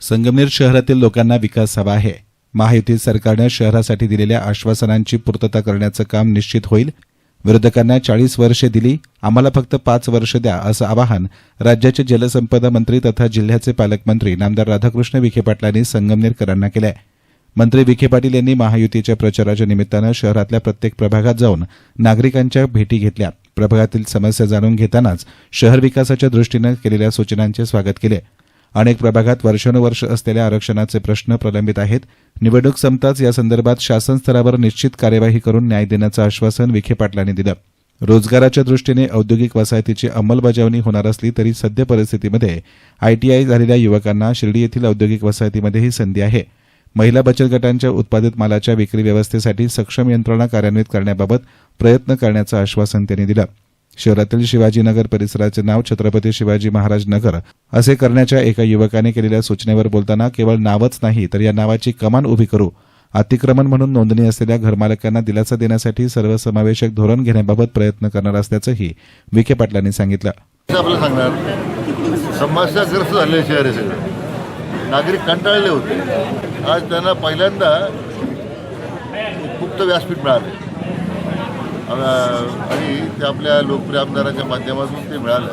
संगमनेर शहरातील लोकांना विकास हवा आहे. महायुती सरकारनं शहरासाठी दिलेल्या आश्वासनांची पूर्तता करण्याचं काम निश्चित होईल. विरोधकांना चाळीस वर्षे दिली आम्हाला फक्त पाच वर्ष द्या असं आवाहन राज्याचे जलसंपदा मंत्री तथा जिल्ह्याचे पालकमंत्री नामदार राधाकृष्ण विखे पाटलांनी संगमनेरकरांना केलं आहे मंत्री विखे पाटील यांनी महायुतीच्या प्रचाराच्या निमित्तानं शहरातल्या प्रत्येक प्रभागात जाऊन नागरिकांच्या भेटी घेतल्या. प्रभागातील समस्या जाणून घेतानाच शहर विकासाच्या दृष्टीनं केलेल्या सूचनांचे स्वागत केले. अनेक प्रभागात वर्षानुवर्ष असलेल्या आरक्षणाचे प्रश्न प्रलंबित आहेत. निवडणूक संपताच या संदर्भात शासन स्तरावर निश्चित कार्यवाही करून न्याय देण्याचं आश्वासन विखे पाटलांनी दिलं. रोजगाराच्या दृष्टीने औद्योगिक वसाहतीची अंमलबजावणी होणार असली तरी सद्य परिस्थितीमध्ये आयटीआय झालेल्या युवकांना शिर्डी येथील औद्योगिक वसाहतीमध्ये ही संधी आहे. महिला बचत गटांच्या उत्पादित मालाच्या विक्री व्यवस्थेसाठी सक्षम यंत्रणा कार्यान्वित करण्याबाबत प्रयत्न करण्याचं आश्वासन त्यांनी दिलं. शहरातील शिवाजीनगर परिसराचे नाव छत्रपती शिवाजी महाराज नगर असे करण्याच्या एका युवकाने केलेल्या सूचनेवर बोलताना केवळ नावच नाही तर या नावाची कमान उभी करू अतिक्रमण म्हणून नोंदणी असलेल्या घरमालकांना दिलासा देण्यासाठी सर्वसमावेशक धोरण घेण्याबाबत प्रयत्न करणार असल्याचंही विखे पाटलांनी सांगितलं. आपल्याला सांगणार समस्याग्रस्त झालेले शहर आहे नागरिक कंटाळले होते. आज त्यांना पहिल्यांदा मुक्त व्यासपीठ मिळाले. आणि ते आपल्या लोकप्रिय आमदाराच्या माध्यमातून ते मिळालं.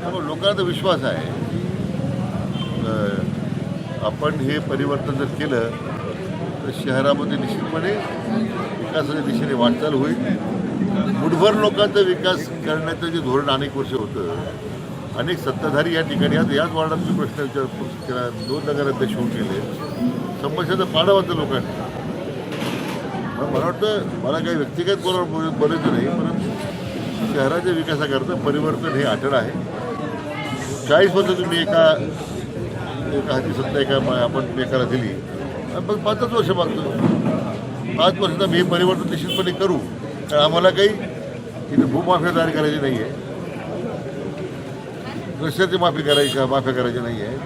त्यामुळे लोकांचा विश्वास आहे. आपण हे परिवर्तन जर केलं तर शहरामध्ये निश्चितपणे विकासाच्या दिशेने वाटचाल होईल. मुठभर लोकांचा विकास करण्याचं जे धोरण अनेक वर्ष होतं अनेक सत्ताधारी या ठिकाणी आज याच वार्डातले प्रश्न विचार केला दोन नगराध्यक्ष होऊन गेले. समस्याचं पाडं होतं लोकांनी. मला वाटतं मला काही व्यक्तिगत बरोबर बोलायचं नाही परंतु शहराच्या विकासाकरता परिवर्तन हे अटळ आहे. चाळीस वर्ष तुम्ही एका एका हाती सत्ता एका मा- आपण एकाला दिली. आणि पाचच वर्ष मागतो. पाच वर्षात मी हे परिवर्तन निश्चितपणे करू. कारण आम्हाला काही तिथे भूमाफिया तयार करायची नाही आहे रस्त्याची माफी करायची माफी करायची नाही आहे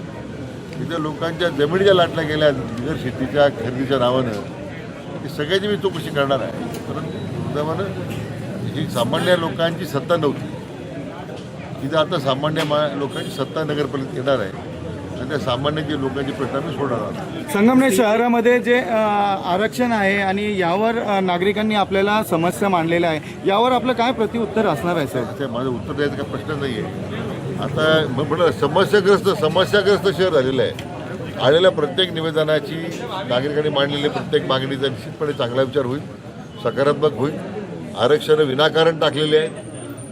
तिथे लोकांच्या जमिनीच्या लाटल्या गेल्या बिगर शेतीच्या खरेदीच्या नावानं. ही सगळ्याची मी चौकशी करणार आहे. परंतु दुर्दैवानं ही सामान्य लोकांची सत्ता नव्हती तिथं आता सामान्य मा लोकांची सत्ता नगरपालिकेत येणार आहे. आणि त्या सामान्य जे लोकांचे प्रश्न आम्ही सोडणार आहोत. संगमनेर शहरामध्ये जे आरक्षण आहे आणि यावर नागरिकांनी आपल्याला समस्या मांडलेल्या आहे यावर आपलं काय प्रतिउत्तर असणार आहे ते माझं उत्तर द्यायचं काही प्रश्न नाही आहे आता म्हटलं समस्याग्रस्त समस्याग्रस्त शहर झालेलं आहे. आलेल्या प्रत्येक निवेदनाची नागरिकांनी मांडलेल्या प्रत्येक मागणीचा निश्चितपणे चांगला विचार होईल सकारात्मक होईल. आरक्षण विनाकारण टाकलेले आहे.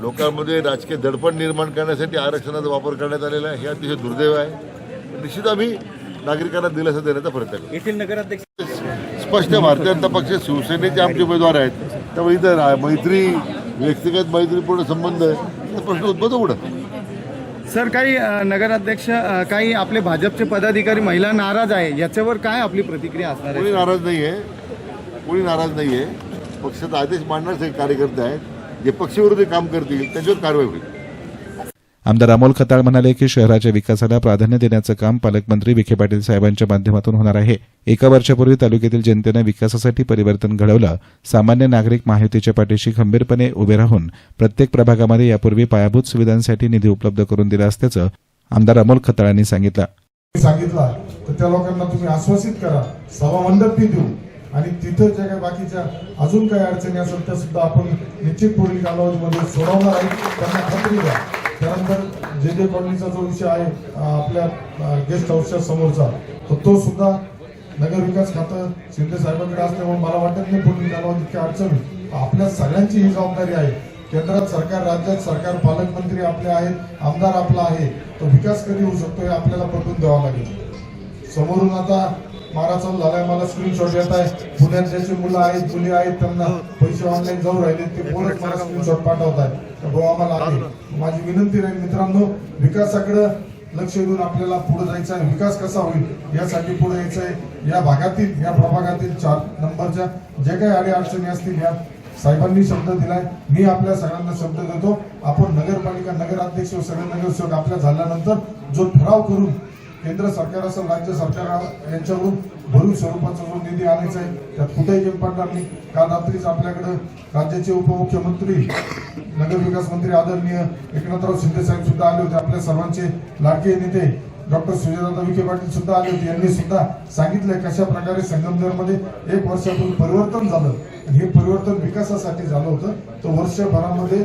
लोकांमध्ये राजकीय दडपण निर्माण करण्यासाठी आरक्षणाचा वापर करण्यात आलेला आहे. हे अतिशय दुर्दैव आहे. निश्चित आम्ही नागरिकांना दिलासा देण्याचा प्रयत्न येथील नगराध्यक्ष स्पष्ट भारतीय जनता पक्ष शिवसेनेचे आमचे उमेदवार आहेत. त्यामुळे इथं रा- मैत्री व्यक्तिगत मैत्रीपूर्ण संबंध प्रश्न उद्भवतो पुढं. सर काही नगराध्यक्ष काही आपले भाजपचे पदाधिकारी महिला नाराज आहे याच्यावर काय आपली प्रतिक्रिया असणार कोणी आहे नाराज नाही आहे कोणी नाराज नाही आहे पक्षाचा आदेश मांडणारे कार्यकर्ते आहेत जे पक्षविरोधी काम करतील त्याच्यावर कारवाई होईल. आमदार अमोल खताळ म्हणाले की शहराच्या विकासाला प्राधान्य देण्याचं काम पालकमंत्री विखे पाटील साहेबांच्या माध्यमातून होणार आहे. एका वर्षापूर्वी तालुक्यातील जनतेनं विकासासाठी परिवर्तन घडवलं. सामान्य नागरिक महायुतीच्या पाठीशी खंबीरपणे उभे राहून प्रत्येक प्रभागामध्ये यापूर्वी पायाभूत सुविधांसाठी निधी उपलब्ध करून दिला असल्याचं आमदार अमोल खताळांनी सांगितलं. सांगितला तर त्या लोकांना तुम्ही आश्वासित करा. सभामंडप बी देऊ. आणि तिथं ज्या काही बाकीच्या अजून काही अडचणी असेल त्या सुद्धा आपण निश्चित पुढील कालावधीमध्ये सोडवणार आहे. त्यांना खात्री द्या. त्यानंतर जे जे कॉलनीचा जो विषय आहे आपल्या गेस्ट हाऊसच्या समोरचा तर तो सुद्धा नगर विकास खातं शिंदे साहेबांकडे असल्यामुळे मला वाटत नाही पुढील कालावधीत काही अडचण आपल्या सगळ्यांची ही जबाबदारी आहे. केंद्रात सरकार राज्यात सरकार पालकमंत्री आपले आहेत आमदार आपला आहे. तो विकास कधी होऊ शकतो हे आपल्याला पटवून द्यावा लागेल. समोरून आता मारा चालू झालाय. मला स्क्रीनशॉट येत आहे. पुण्यात ज्याची मुलं आहेत मुली आहेत त्यांना पैसे ऑनलाईन जाऊ राहिले. ते बोलत मला स्क्रीनशॉट पाठवत आहेत. भाऊ आम्हाला आहे. माझी विनंती राहील मित्रांनो विकासाकडे लक्ष देऊन आपल्याला पुढे जायचं आहे. विकास कसा होईल यासाठी पुढे यायचं आहे. या भागातील या प्रभागातील चार नंबरच्या जे काही अडी अडचणी असतील या साहेबांनी शब्द दिलाय. मी आपल्या सगळ्यांना शब्द देतो. आपण नगरपालिका नगराध्यक्ष व सगळे नगरसेवक आपल्या झाल्यानंतर जो ठराव करून केंद्र सरकार असेल राज्य सरकार यांच्याकडून भरून स्वरूपाचा जो निधी आणायचा आहे त्यात कुठेही गेम पडणार नाही. काल रात्रीच आपल्याकडे राज्याचे उपमुख्यमंत्री नगर विकास मंत्री आदरणीय एकनाथराव शिंदे साहेब सुद्धा आले होते. आपल्या सर्वांचे लाडके नेते डॉक्टर सुजयदादा विखे पाटील सुद्धा आले होते. यांनी सुद्धा सांगितलंय कशा प्रकारे संगमनेरमध्ये एक वर्षापूर्वी परिवर्तन झालं. आणि हे परिवर्तन विकासासाठी झालं होतं. तर वर्षभरामध्ये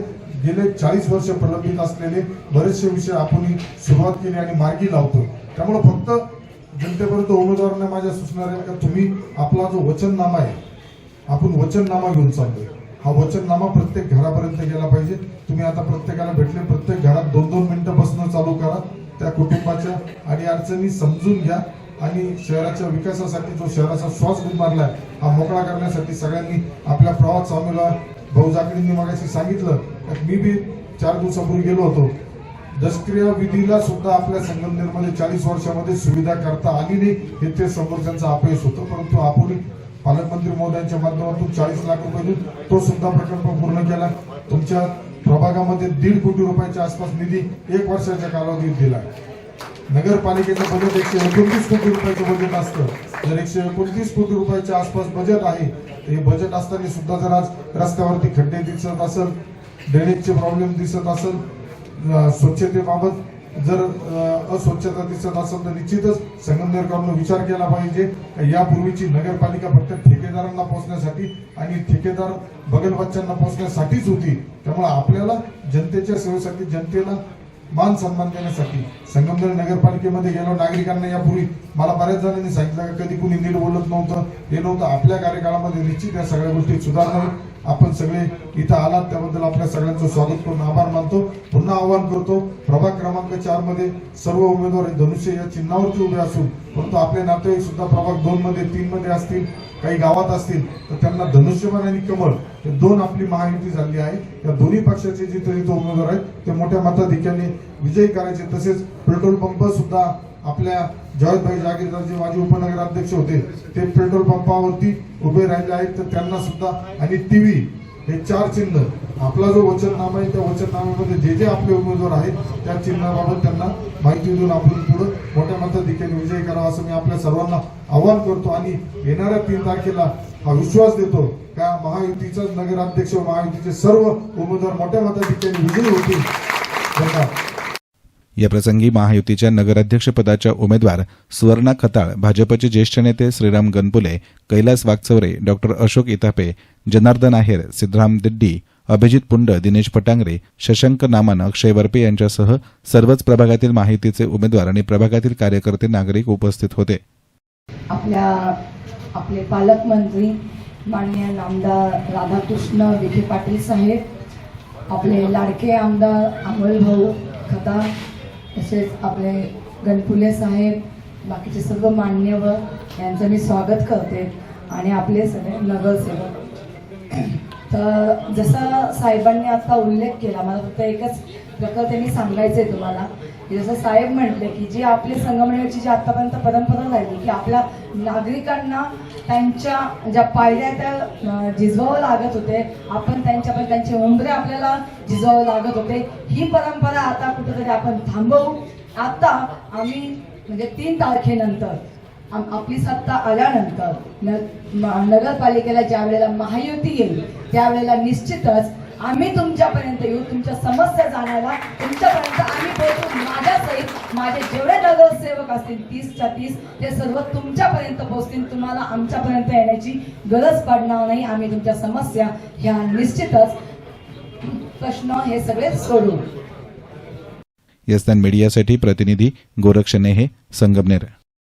गेले चाळीस वर्ष प्रलंबित असलेले बरेचसे विषय आपण सुरुवात केली आणि मार्गी लावतो. त्यामुळे फक्त जनतेपर्यंत उमेदवारांना माझ्या सूचना आहे का तुम्ही आपला जो वचननामा आहे आपण वचननामा घेऊन चाललोय. हा वचननामा प्रत्येक घरापर्यंत गेला पाहिजे. तुम्ही आता प्रत्येकाला भेटले प्रत्येक घरात दोन दोन मिनिटं बसणं चालू करा. त्या कुटुंबाच्या आणि अडचणी समजून घ्या आणि शहराच्या विकासासाठी जो शहराचा श्वास गुदमारलाय हा मोकळा करण्यासाठी सगळ्यांनी आपल्या प्रवास स्वामीला भाऊ जाकडींनी मगाशी सांगितलं. तर मी बी चार दिवसापूर्वी गेलो होतो. दसक्रिया विधीला सुद्धा आपल्या संगमनेरमध्ये चाळीस वर्षामध्ये सुविधा करता आली नाही हे ते समोरच्यांचं अपयश होतं. परंतु आपण पालकमंत्री महोदयांच्या माध्यमातून चाळीस लाख रुपये देऊन तो सुद्धा प्रकल्प पूर्ण केला. तुमच्या प्रभागामध्ये दीड कोटी रुपयाच्या आसपास निधी एक वर्षाच्या कालावधीत दिला. नगरपालिकेचं बजेट एकशे एकोणतीस कोटी रुपयाचं बजेट असतं. जर एकशे एकोणतीस कोटी रुपयाच्या आसपास बजेट आहे तर हे बजेट असताना सुद्धा जर आज रस्त्यावरती खड्डे दिसत असेल ड्रेनेजचे प्रॉब्लेम दिसत असेल स्वच्छतेबाबत जर अस्वच्छता दिसत असेल तर निश्चितच संगमनेरकरांना विचार केला पाहिजे. यापूर्वीची नगरपालिका फक्त ठेकेदारांना पोहोचण्यासाठी आणि ठेकेदार बगलबच्च्यांना पोहोचण्यासाठीच होती. त्यामुळे आपल्याला जनतेच्या सेवेसाठी जनतेला मान सन्मान देण्यासाठी संगमनेर नगरपालिकेमध्ये गेलो. नागरिकांना यापूर्वी मला बऱ्याच जणांनी सांगितलं का कधी कुणी नीट बोलत नव्हतं. हे नव्हतं. आपल्या कार्यकाळामध्ये निश्चित या सगळ्या गोष्टी सुधारणार. आपण सगळे इथं आलात. त्याबद्दल आपल्या सगळ्यांचं स्वागत करून आभार मानतो. पुन्हा आवाहन करतो प्रभाग क्रमांक चारमध्ये सर्व उमेदवार धनुष्य या चिन्हावरती उभे असून परंतु आपले नातेवाईक सुद्धा प्रभाग दोन मध्ये तीन मध्ये असतील. काही गावात असतील तर त्यांना धनुष्यबाण आणि कमळ हे दोन आपली महायुती झाली आहे. या दोन्ही पक्षाचे जिथे जिथे उमेदवार आहेत ते मोठ्या मताधिक्याने विजयी करायचे. तसेच पेट्रोल पंप सुद्धा आपल्या जवाहरभाई जागीरदार जे माजी उपनगराध्यक्ष होते ते पेट्रोल पंपावरती उभे राहिले आहेत. तर त्यांना सुद्धा आणि टीव्ही हे चार चिन्ह आपला जो वचननामा आहे त्या वचननाम्यामध्ये जे जे आपले उमेदवार आहेत त्या चिन्हाबाबत त्यांना माहिती देऊन आपण पुढे मोठ्या मताधिक्याने विजयी करावा असं मी आपल्या सर्वांना आव्हान करतो आणि येणाऱ्या तीन तारखेला हा विश्वास देतो. का महायुतीचा नगराध्यक्ष व महायुतीचे सर्व उमेदवार मोठ्या मताधिक्याने विजयी होतील. धन्यवाद. याप्रसंगी महायुतीच्या नगराध्यक्षपदाच्या उमेदवार सुवर्णा खताळ भाजपचे ज्येष्ठ नेते श्रीराम गनपुले कैलास वागचौरे डॉक्टर अशोक इतापे जनार्दन आहेर सिद्धराम दिड्डी अभिजित पुंड दिनेश पटांगरे शशंक नामन अक्षय बर्पे यांच्यासह सर्वच प्रभागातील माहितीचे उमेदवार आणि प्रभागातील कार्यकर्ते नागरिक उपस्थित होते. आपल्या आपले पालकमंत्री माननीय आमदार राधाकृष्ण विखे पाटील साहेब आपले लाडके आमदार अमोल भाऊ खता तसेच आपले गणपुले साहेब बाकीचे सर्व मान्यवर यांचं मी स्वागत करते आणि आपले सगळे नगरसेवक. तर जसं साहेबांनी आता उल्लेख केला मला फक्त एकच प्रकार त्यांनी सांगायचं आहे तुम्हाला जसं साहेब म्हटले की जी आपली संगमनेरची जी आतापर्यंत परंपरा राहिली की आपल्या नागरिकांना त्यांच्या ज्या पायऱ्या त्या झिजवावं लागत होते आपण त्यांच्यापर्यंत त्यांचे उंबरे आपल्याला झिजवावं लागत होते. ही परंपरा आता कुठेतरी आपण थांबवू. आता आम्ही म्हणजे तीन तारखेनंतर आपली सत्ता आल्यानंतर नगरपालिकेला ज्या वेळेला महायुती येईल त्यावेळेला निश्चितच आम्ही तुमच्यापर्यंत येऊ तुमच्या समस्या जाणायला तुमच्यापर्यंत आम्ही पोहोचू. माझ्यासहित माझे जेवढे नगरसेवक असतील तीसच्या तीस ते सर्व तुमच्यापर्यंत पोहोचतील. तुम्हाला आमच्यापर्यंत येण्याची गरज पडणार नाही. आम्ही तुमच्या समस्या ह्या निश्चितच प्रश्न हे सगळे सोडू यस्तान मीडियासाठी प्रतिनिधी गोरक्ष नेहे संगमनेर